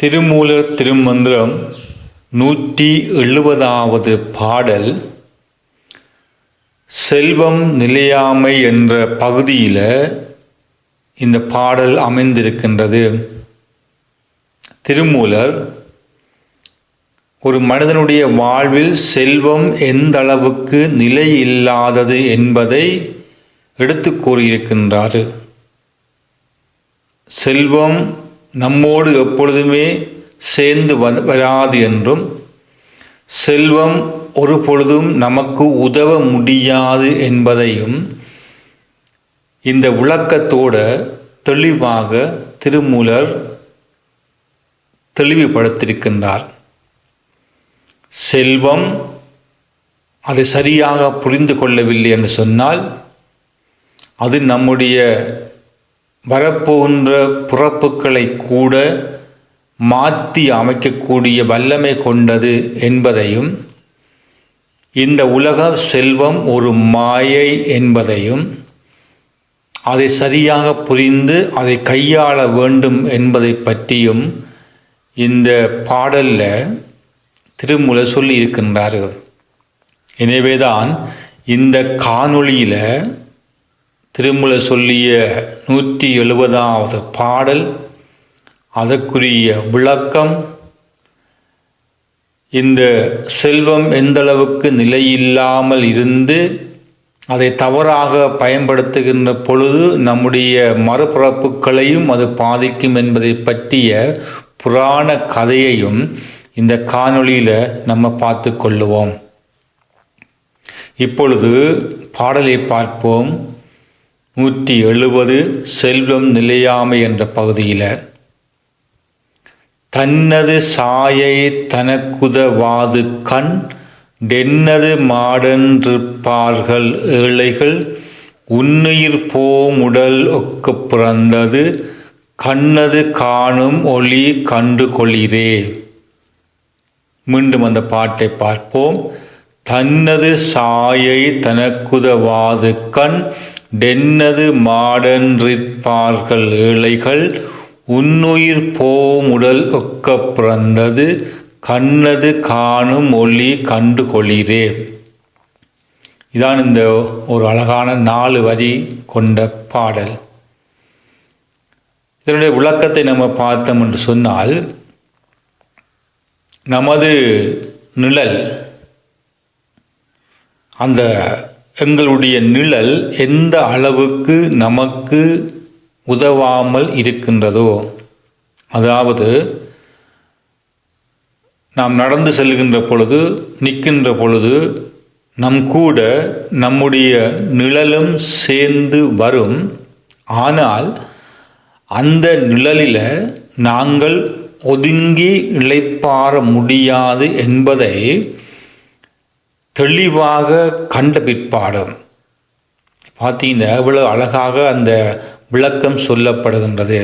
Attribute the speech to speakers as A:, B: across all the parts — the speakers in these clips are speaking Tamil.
A: திருமூலர் திருமந்திரம் நூற்றி எழுபதாவது பாடல் செல்வம் நிலையாமை என்ற பகுதியில் இந்த பாடல் அமைந்திருக்கின்றது. திருமூலர் ஒரு மனிதனுடைய வாழ்வில் செல்வம் எந்த அளவுக்கு நிலை இல்லாதது என்பதை எடுத்து கூறியிருக்கின்றார். செல்வம் நம்மோடு எப்பொழுதுமே சேர்ந்து வ- வராது என்றும் செல்வம் ஒரு பொழுதும் நமக்கு உதவ முடியாது என்பதையும் இந்த விளக்கத்தோடு தெளிவாக திருமூலர் தெளிவுபடுத்தியிருக்கின்றார். செல்வம் அதை சரியாக புரிந்து கொள்ளவில்லை என்று சொன்னால் அது நம்முடைய வரப்போகின்ற பிறப்புகளை கூட மாற்றி அமைக்கக்கூடிய வல்லமை கொண்டது என்பதையும் இந்த உலக செல்வம் ஒரு மாயை என்பதையும் அதை சரியாக புரிந்து அதை கையாள வேண்டும் என்பதை பற்றியும் இந்த பாடலில் திருமூல சொல்லி இருக்கின்றார்கள் எனவேதான் இந்த காணொளியில் திருமூலர் சொல்லிய நூற்றி எழுபதாவது பாடல் அதற்குரிய விளக்கம் இந்த செல்வம் எந்தளவுக்கு நிலையில்லாமல் இருந்து அதை தவறாக பயன்படுத்துகின்ற பொழுது நம்முடைய மறுபிறப்புகளையும் அது பாதிக்கும் என்பதை பற்றிய புராண கதையையும் இந்த காணொளியில் நம்ம பார்த்து கொள்ளுவோம். இப்பொழுது பாடலை பார்ப்போம். நூற்றி எழுபது செல்வம் நிலையாமை என்ற பகுதியில் தன்னது சாயை தனக்குதவாது கண் டென்னது மாடன்றிருப்பார்கள் ஏழைகள் உன்னுயிர் போமுடல் ஒக்கு பிறந்தது கண்ணது காணும் ஒளி கண்டு கொளிரே. மீண்டும் அந்த பாட்டை பார்ப்போம். தன்னது சாயை தனக்குதவாது கண் டென்னது மாடன்றிற்பார்கள் ஏழைகள். உன்னுயிர் போமுடல் ஒக்க பிறந்தது. கண்ணது காணும் ஒளி கண்டு கொளிரே இதான் இந்த ஒரு அழகான நாலு வரி கொண்ட பாடல். இதனுடைய விளக்கத்தை நம்ம பார்த்தோம் என்று சொன்னால் நமது நிழல் அந்த எங்களுடைய நிழல் எந்த அளவுக்கு நமக்கு உதவாமல் இருக்கின்றதோ அதாவது நாம் நடந்து செல்கின்ற பொழுது நிற்கின்ற பொழுது நம் கூட நம்முடைய நிழலும் சேர்ந்து வரும். ஆனால் அந்த நிழலில் நாங்கள் ஒதுங்கி இளைப்பாற முடியாது என்பதை தெளிவாக கண்ட பிற்பாடு. பார்த்தீங்கன்னா இவ்வளவு அழகாக அந்த விளக்கம் சொல்லப்படுகின்றது.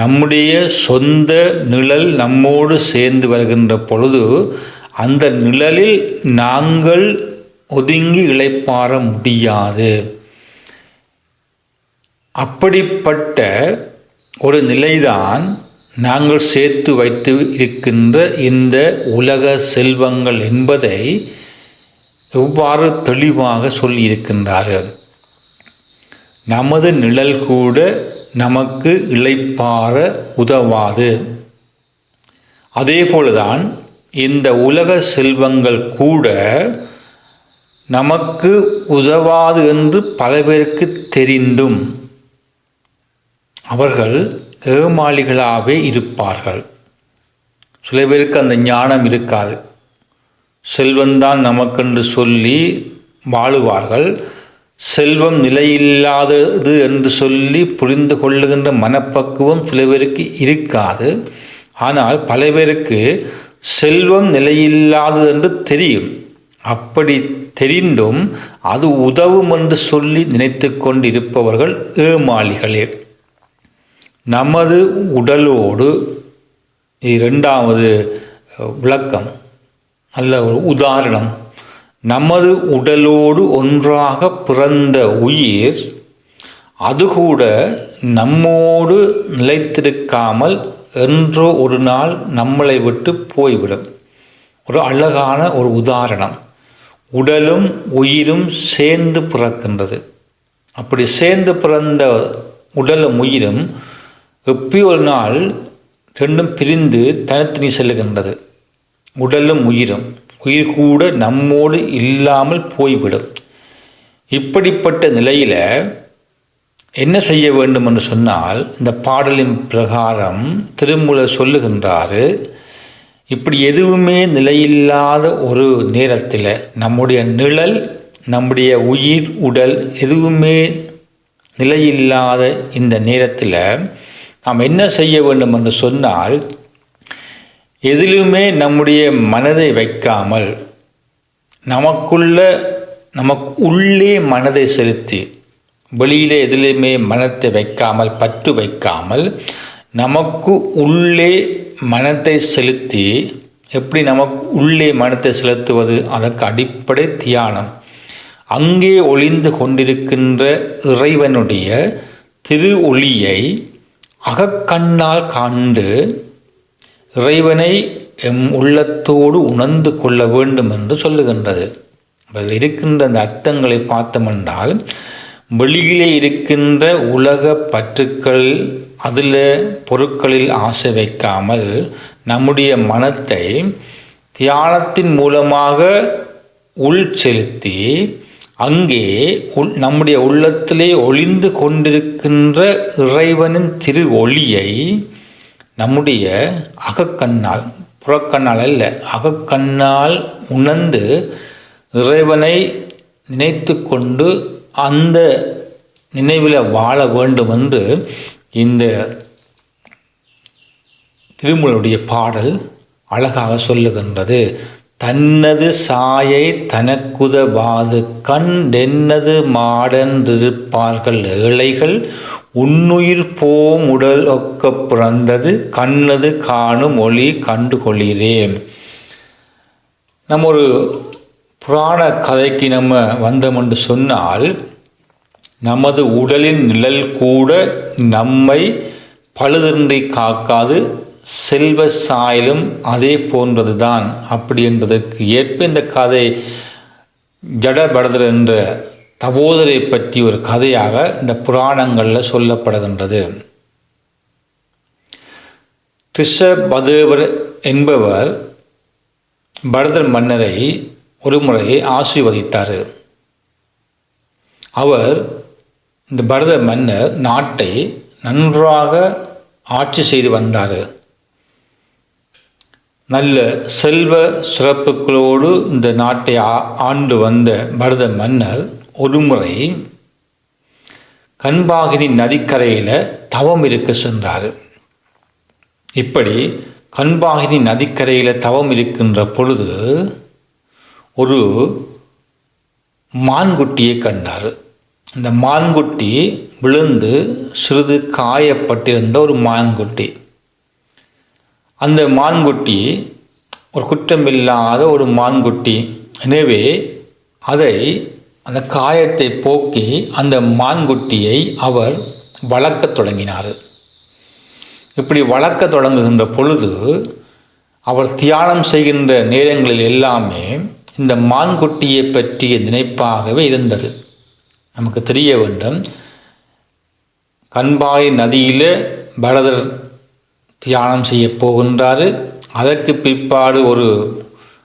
A: நம்முடைய சொந்த நிழல் நம்மோடு சேர்ந்து வருகின்ற பொழுது அந்த நிழலில் நாங்கள் ஒதுங்கி இளைப்பாற முடியாது. அப்படிப்பட்ட ஒரு நிலைதான் நாங்கள் சேர்த்து வைத்து இருக்கின்ற இந்த உலக செல்வங்கள் என்பதை எவ்வாறு தெளிவாக சொல்லியிருக்கின்றார்கள் நமது நிழல் கூட நமக்கு இளைப்பாற உதவாது. அதே போலதான் இந்த உலக செல்வங்கள் கூட நமக்கு உதவாது என்று பல பேருக்கு தெரிந்தும் அவர்கள் ஏமாளிகளாகவே இருப்பார்கள். சில பேருக்கு அந்த ஞானம் இருக்காது. செல்வந்தான் நமக்கென்று சொல்லி வாழுவார்கள். செல்வம் நிலையில்லாதது என்று சொல்லி புரிந்து கொள்ளுகின்ற மனப்பக்குவம் சில பேருக்கு இருக்காது. ஆனால் பல பேருக்கு செல்வம் நிலையில்லாதது என்று தெரியும். அப்படி தெரிந்தும் அது உதவும் என்று சொல்லி நினைத்து கொண்டிருப்பவர்கள் ஏமாளிகளே. நமது உடலோடு இரண்டாவது விளக்கம். அல்ல ஒரு உதாரணம். நமது உடலோடு ஒன்றாக பிறந்த உயிர் அது கூட நம்மோடு நிலைத்திருக்காமல் என்றோ ஒரு நாள் நம்மளை விட்டு போய்விடும். ஒரு அழகான ஒரு உதாரணம். உடலும் உயிரும் சேர்ந்து பிறக்கின்றது. அப்படி சேர்ந்து பிறந்த உடலும் உயிரும் எப்பி ஒரு நாள் ரெண்டும் பிரிந்து தனித்தனி செல்லுகின்றது. உடலும் உயிரும். உயிர் கூட நம்மோடு இல்லாமல் போய்விடும். இப்படிப்பட்ட நிலையில் என்ன செய்ய வேண்டும் என்று சொன்னால் இந்த பாடலின் பிரகாரம் திருமூலர் சொல்லுகின்றாரு இப்படி எதுவுமே நிலையில்லாத ஒரு நேரத்தில் நம்முடைய நிழல் நம்முடைய உயிர் உடல் எதுவுமே நிலையில்லாத இந்த நேரத்தில் நாம் என்ன செய்ய வேண்டும் என்று சொன்னால் எதிலுமே நம்முடைய மனதை வைக்காமல் நமக்குள்ள நமக்கு உள்ளே மனதை செலுத்தி வெளியில் எதிலுமே மனத்தை வைக்காமல் பற்று வைக்காமல் நமக்கு உள்ளே மனத்தை செலுத்தி எப்படி நமக்கு உள்ளே மனத்தை செலுத்துவது? அதற்கு அடிப்படை தியானம். அங்கே ஒளிந்து கொண்டிருக்கின்ற இறைவனுடைய திரு ஒளியை அகக்கண்ணால் காண்டு இறைவனை எம் உள்ளத்தோடு உணர்ந்து கொள்ள வேண்டும் என்று சொல்லுகின்றது. அதில் இருக்கின்ற அந்த அர்த்தங்களை பார்த்தோமென்றால் வெளியிலே இருக்கின்ற உலக பற்றுக்கள் அதில் பொருட்களில் ஆசை வைக்காமல் நம்முடைய மனத்தை தியானத்தின் மூலமாக உள் செலுத்தி அங்கே உள் நம்முடைய உள்ளத்திலே ஒளிந்து கொண்டிருக்கின்ற இறைவனின் திரு ஒளியை நம்முடைய அகக்கண்ணால் புறக்கண்ணால் அல்ல அகக்கண்ணால் உணர்ந்து இறைவனை நினைத்து கொண்டு அந்த நினைவில் வாழ வேண்டும் என்று இந்த திருமூலனுடைய பாடல் அழகாக சொல்லுகின்றது. தன்னது சாயை தனக்குதவாது கண்டென்னது மாடன்றிருப்பார்கள் ஏழைகள் உன்னுயிர் போம் உடல் ஒக்க பிறந்தது கண்ணது காணும் ஒளி கண்டுகொள்கிறேன் நம்ம ஒரு புராண கதைக்கு நம்ம வந்தோம் என்று சொன்னால் நமது உடலின் நிழல் கூட நம்மை பழுதின்றி காக்காது செல்வ சாயலும் அதே போன்றது தான் அப்படி என்பதற்கு ஏற்ப இந்த கதை ஜடபடதர் என்ற தபோதரை பற்றி ஒரு கதையாக இந்த புராணங்களில் சொல்லப்படுகின்றது. கிருஷ்ணபதேவர் என்பவர் பரதர் மன்னரை ஒரு முறை ஆசீர்வதித்தார். அவர் இந்த பரத மன்னர் நாட்டை நன்றாக ஆட்சி செய்து வந்தார். நல்ல செல்வ சிறப்புகளோடு இந்த நாட்டை ஆண்டு வந்த பரத மன்னர் ஒருமுறை கண்பாகினி நதிக்கரையில் தவம் இருக்க சென்றார். இப்படி கண்பாகினி நதிக்கரையில் தவம் இருக்கின்ற பொழுது ஒரு மான்குட்டியை கண்டார். இந்த மான்குட்டி விழுந்து சிறிது காயப்பட்டிருந்த ஒரு மான்குட்டி. அந்த மான்குட்டி ஒரு குற்றமில்லாத ஒரு மான்குட்டி. எனவே அதை அந்த காயத்தை போக்கி அந்த மான்குட்டியை அவர் வளர்க்க தொடங்கினார். இப்படி வளர்க்க தொடங்குகின்ற பொழுது அவர் தியானம் செய்கின்ற நேரங்களில் எல்லாமே இந்த மான்குட்டியை பற்றிய நினைப்பாகவே இருந்தது. நமக்கு தெரிய வேண்டும் கண்பாய் நதியில் பரதர் தியானம் செய்ய போகின்றார். அதற்கு பிற்பாடு ஒரு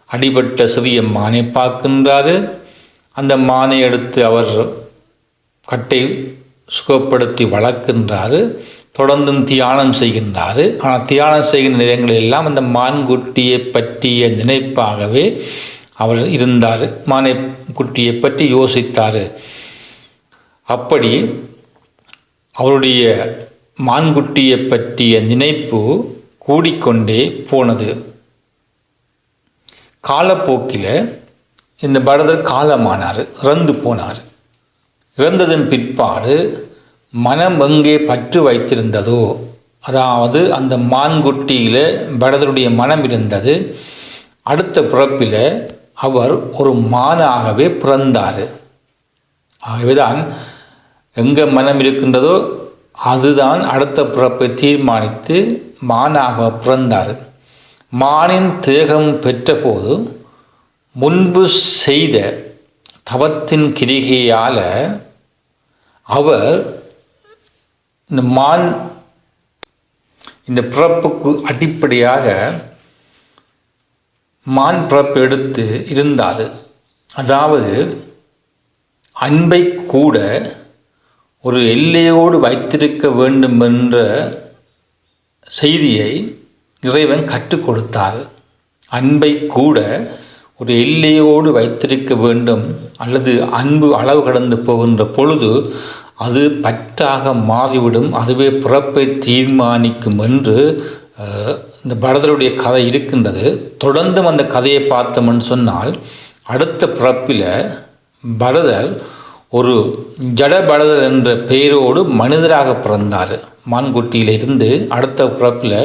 A: அடிபட்ட சிறிய மானை பார்க்கின்றார். அந்த மானை எடுத்து அவர் கட்டை சுகப்படுத்தி வளர்க்கின்றார் தொடர்ந்து தியானம் செய்கின்றார். ஆனால் தியானம் செய்கின்ற நேரங்களில் எல்லாம் அந்த மான்குட்டியை பற்றிய நினைப்பாகவே அவர் இருந்தார். மானை குட்டியை பற்றி யோசித்தார். அப்படி அவருடைய மான்குட்டியை பற்றிய நினைப்பு கூடிக்கொண்டே போனது. காலப்போக்கில் இந்த பரதர் காலமானார் இறந்து போனார். இறந்ததன் பிற்பாடு மனம் எங்கே பற்று வைத்திருந்ததோ அதாவது அந்த மான்குட்டியில் பரதருடைய மனம் இருந்தது அடுத்த பிறப்பில் அவர் ஒரு மானாகவே பிறந்தார். ஆகவேதான் எங்கே மனம் இருக்கின்றதோ அதுதான் அடுத்த பிறப்பை தீர்மானித்து மானாக பிறந்தார். மானின் தேகம் பெற்றபோது முன்பு செய்த தவத்தின் கிரிகையால் அவர் இந்த மான் இந்த பிறப்புக்கு அடிப்படையாக மான் பிறப்பு எடுத்து இருந்தார். அதாவது அன்பை கூட ஒரு எல்லையோடு வைத்திருக்க வேண்டும் என்ற செய்தியை இறைவன் கற்றுக் கொடுத்தார். அன்பை கூட ஒரு எல்லையோடு வைத்திருக்க வேண்டும் அல்லது அன்பு அளவு கடந்து போகின்ற பொழுது அது பற்றாக மாறிவிடும். அதுவே பிறப்பை தீர்மானிக்கும் என்று இந்த பரதருடைய கதை இருக்கின்றது. தொடர்ந்தும் அந்த கதையை பார்த்தோம்னு சொன்னால் அடுத்த பிறப்பில் பரதர் ஒரு ஜட பரதர் என்ற பெயரோடு மனிதராக பிறந்தார். மான்குட்டியிலிருந்து அடுத்த பிறப்பில்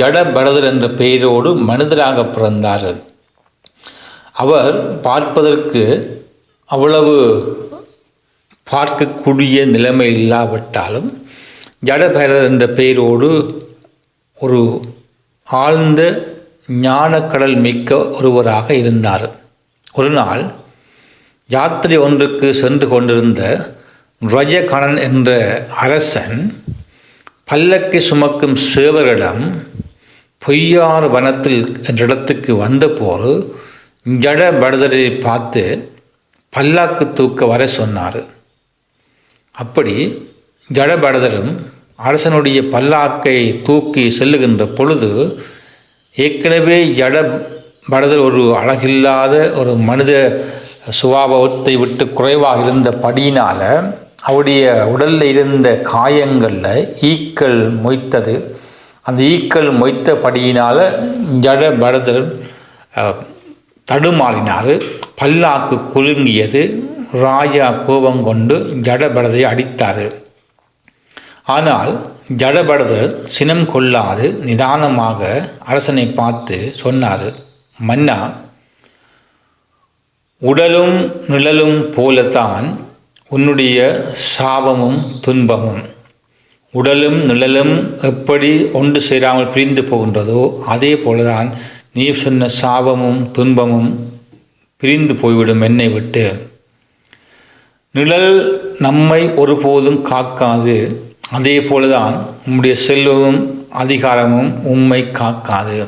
A: ஜட பரதர் என்ற பெயரோடு மனிதராக பிறந்தார். அவர் பார்ப்பதற்கு அவ்வளவு பார்க்கக்கூடிய நிலைமை இல்லாவிட்டாலும் ஜடபைரவர் என்ற பெயரோடு ஒரு ஆழ்ந்த ஞானக்கடல் மிக்க ஒருவராக இருந்தார். ஒரு நாள் யாத்திரை ஒன்றுக்கு சென்று கொண்டிருந்த ரஜகணன் என்ற அரசன் பல்லக்கை சுமக்கும் சேவரிடம் பொய்யார் வனத்தில் என்ற இடத்துக்கு வந்தபோது ஜட பரதரை பார்த்து பல்லாக்கு தூக்க வர சொன்னார். அப்படி ஜடபரதரும் அரசனுடைய பல்லாக்கை தூக்கி செல்லுகின்ற பொழுது ஏற்கனவே ஜட பரதர் ஒரு அழகில்லாத ஒரு மனித சுபாவத்தை விட்டு குறைவாக இருந்த படியினால் அவருடைய உடலில் இருந்த காயங்களில் ஈக்கள் மொய்த்தது. அந்த ஈக்கள் மொய்த்த படியினால் ஜட பரதர் தடுமாறினார். பல்லாக்கு குலுங்கியது. ராஜா கோபம் கொண்டு ஜடபரதை அடித்தார். ஆனால் ஜடபரதர் சினம் கொள்ளாது நிதானமாக அரசனை பார்த்து சொன்னார். மன்னா உடலும் நிழலும் போலத்தான் உன்னுடைய சாபமும் துன்பமும். உடலும் நிழலும் எப்படி ஒன்று சேராமல் பிரிந்து போகின்றதோ அதே போலதான் நீ சொன்ன சாபமும் துன்பமும் பிரிந்து போய்விடும் என்னை விட்டு. நிழல் நம்மை ஒருபோதும் காக்காது. அதே போலதான் உம்முடைய செல்வமும் அதிகாரமும் உம்மை காக்காது.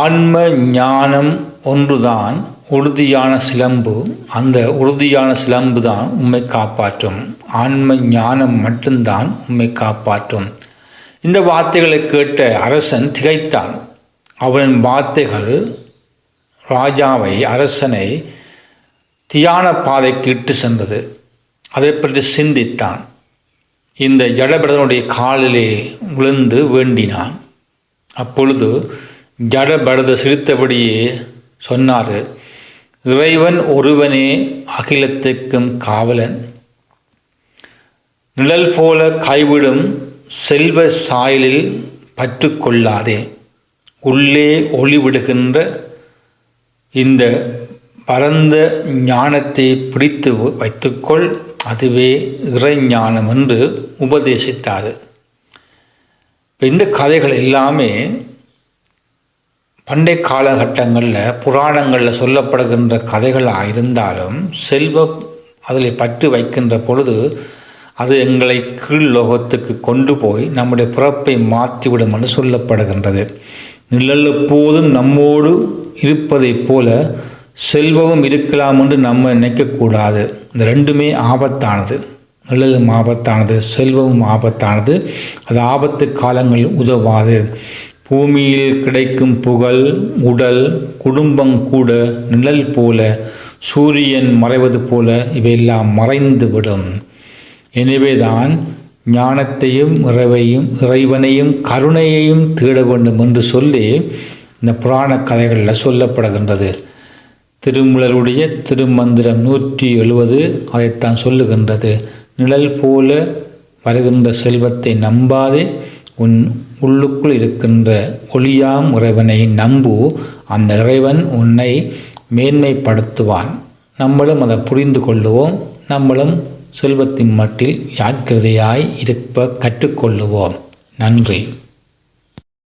A: ஆன்ம ஞானம் ஒன்றுதான் உறுதியான சிலம்பு அந்த உறுதியான சிலம்பு தான் உம்மை காப்பாற்றும். ஆன்ம ஞானம் மட்டும்தான் உம்மை காப்பாற்றும். இந்த வார்த்தைகளை கேட்ட அரசன் திகைத்தான். அவனின் வார்த்தைகள் ராஜாவை அரசனை தியான பாதைக்கு இட்டு சென்றது. அதை பற்றி சிந்தித்தான். இந்த ஜடபரதனுடைய காலிலே விழுந்து வேண்டினான். அப்பொழுது ஜடபரத சிரித்தபடியே சொன்னார் இறைவன் ஒருவனே அகிலத்துக்கும் காவலன். நிழல் போல கைவிடும் செல்வ சாயலில் பற்று கொள்ளாதே. உள்ளே ஒளிவிடுகின்ற இந்த பரந்த ஞானத்தை பிடித்து வைத்துக்கொள். அதுவே இறைஞானம் என்று உபதேசித்தார். இப்போ இந்த கதைகள் எல்லாமே பண்டை காலகட்டங்களில் புராணங்களில் சொல்லப்படுகின்ற கதைகளாக இருந்தாலும் செல்வம் அதில் பற்று வைக்கின்ற பொழுது அது எங்களை கீழ் லோகத்துக்கு கொண்டு போய் நம்முடைய பிறப்பை மாற்றிவிடும் என்று சொல்லப்படுகின்றது. நிழல் எப்போதும் நம்மோடு இருப்பதைப் போல செல்வமும் இருக்கலாம் என்று நம்ம நினைக்கக்கூடாது. இந்த ரெண்டுமே ஆபத்தானது. நிழலும் ஆபத்தானது செல்வமும் ஆபத்தானது. அது ஆபத்து காலங்களில் உதவாது. பூமியில் கிடைக்கும் புகழ் உடல் குடும்பம் கூட நிழல் போல சூரியன் மறைவது போல இவையெல்லாம் மறைந்து விடும் எனவேதான் ஞானத்தையும் இறைவையும் இறைவனையும் கருணையையும் தேட வேண்டும் என்று சொல்லி இந்த புராண கதைகளில் சொல்லப்படுகின்றது. திருமுலருடைய திருமந்திரம் நூற்றி எழுபது அதைத்தான் சொல்லுகின்றது. நிழல் போல வருகின்ற செல்வத்தை நம்பாதே உன் உள்ளுக்குள் இருக்கின்ற ஒளியாம் இறைவனை நம்பு அந்த இறைவன் உன்னை மேன்மைப்படுத்துவான். நம்மளும் அதை புரிந்து கொள்ளுவோம் நம்மளும் செல்வத்தின் மட்டில் ஜாக்கிரதையாய் இருப்ப கற்றுக்கொள்ளுவோம். நன்றி.